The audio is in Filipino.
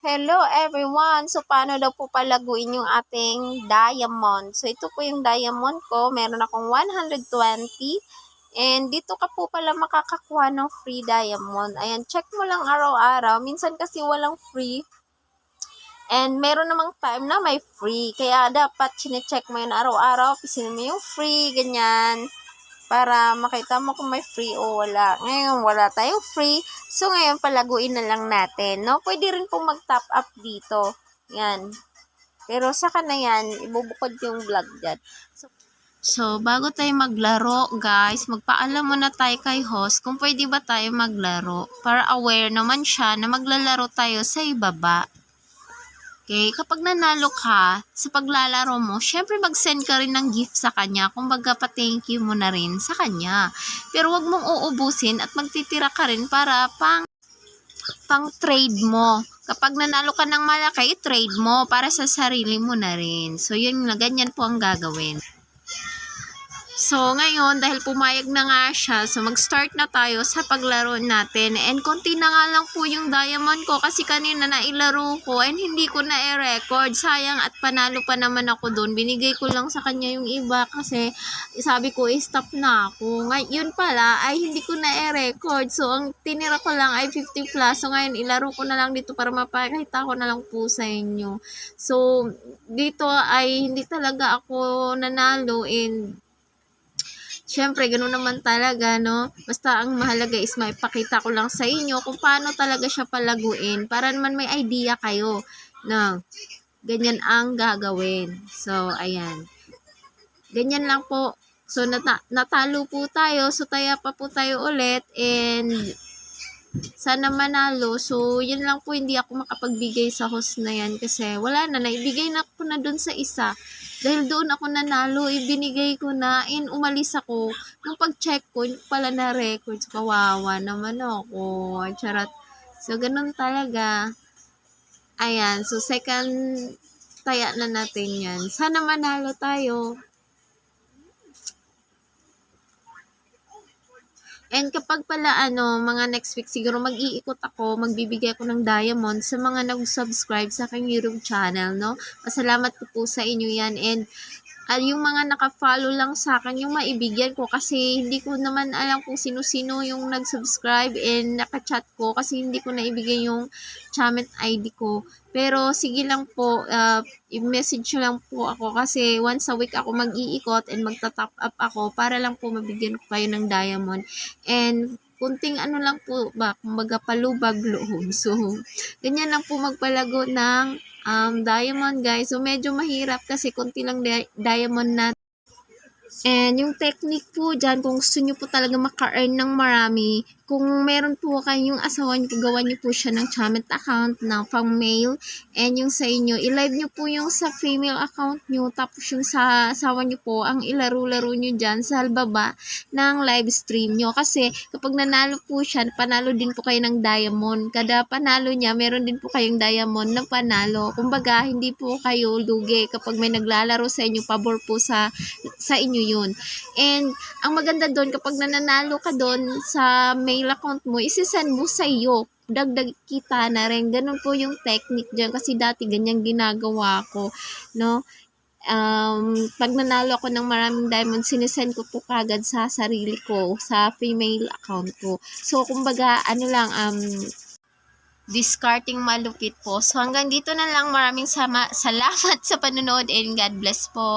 Hello everyone! So, paano daw po palaguin yung ating diamond? So, ito po yung diamond ko. Meron akong 120. And dito ka po pala makakakuha ng free diamond. Ayan, check mo lang araw-araw. Minsan kasi walang free. And meron namang time na may free. Kaya dapat chinecheck mo yun araw-araw. Pisin mo yung free, ganyan. Para makita mo kung may free o wala. Ngayon, wala tayong free. So, ngayon, palaguin na lang natin, no? Pwede rin pong mag-top up dito. Yan. Pero saka na yan, ibubukod yung vlog dyan. So, so, bago tayo maglaro, guys, magpaalam muna tayo kay host kung pwede ba tayo maglaro. Para aware naman siya na maglalaro tayo sa ibaba. Okay, kapag nanalo ka sa paglalaro mo, syempre mag-send ka rin ng gift sa kanya. Kumbaga pa thank you mo na rin sa kanya. Pero wag mong uubusin at magtitira ka rin para pang pang trade mo. Kapag nanalo ka ng malaki, i-trade mo para sa sarili mo na rin. So, yun na, ganyan po ang gagawin. So, ngayon, dahil pumayag na nga siya, so mag-start na tayo sa paglaro natin. And konti na nga lang po yung diamond ko kasi kanina nailaro ko and hindi ko na i-record. Sayang at panalo pa naman ako doon. Binigay ko lang sa kanya yung iba kasi sabi ko, stop na ako. Ngayon pala ay hindi ko na i-record. So, ang tinira ko lang ay 50 plus. So, ngayon ilaro ko na lang dito para mapakita ko na lang po sa inyo. So, dito ay hindi talaga ako nanalo and Siyempre, ganun naman talaga, no? Basta ang mahalaga is maipakita ko lang sa inyo kung paano talaga siya palaguin para naman may idea kayo, no? Ganyan ang gagawin. So, ayan. Ganyan lang po. So, nata natalo po tayo. So, taya pa po tayo ulit. And, sana manalo. So, yun lang po, hindi ako makapagbigay sa host na yan kasi wala na, naibigay na ko na dun sa isa. Dahil doon ako nanalo, ibinigay ko na, in umalis ako. Nung pag-check ko, pala na records, kawawa naman ako. Charot. So, ganun talaga. Ayan, so second taya na natin yan. Sana manalo tayo. And kapag pala ano, mga next week siguro mag-iikot ako, magbibigay ako ng diamond sa mga nag-subscribe sa aking YouTube channel, no? Pasalamat ko po sa inyo yan and uh, yung mga naka-follow lang sa akin, yung maibigyan ko kasi hindi ko naman alam kung sino-sino yung nag-subscribe and naka-chat ko kasi hindi ko na ibigay yung Chamet ID ko. Pero sige lang po, uh, i-message lang po ako kasi once a week ako mag-iikot and magta-top up ako para lang po mabigyan ko kayo ng diamond. And kunting ano lang po ba, kumbaga palubag loob. So, ganyan lang po magpalago ng um, diamond guys. So, medyo mahirap kasi kunti lang di- diamond na. And yung technique po dyan, kung gusto nyo po talaga maka-earn ng marami, kung meron po kayong asawa nyo, gawa nyo po siya ng Chamet account na pang male. And yung sa inyo, i-live nyo po yung sa female account nyo. Tapos yung sa asawa nyo po, ang ilaro-laro nyo dyan sa baba ng live stream nyo. Kasi kapag nanalo po siya, panalo din po kayo ng diamond. Kada panalo niya, meron din po kayong diamond na panalo. Kumbaga, hindi po kayo lugi kapag may naglalaro sa inyo, pabor po sa, sa inyo yun. And ang maganda doon, kapag nananalo ka doon sa mail account mo, isisend mo sa iyo. Dagdag kita na rin. Ganun po yung technique dyan. Kasi dati ganyan ginagawa ko. No? Um, pag nanalo ako ng maraming diamond, sinisend ko po kagad sa sarili ko, sa female account ko. So, kumbaga, ano lang, um, discarding malupit po. So, hanggang dito na lang. Maraming sama, salamat sa panonood and God bless po.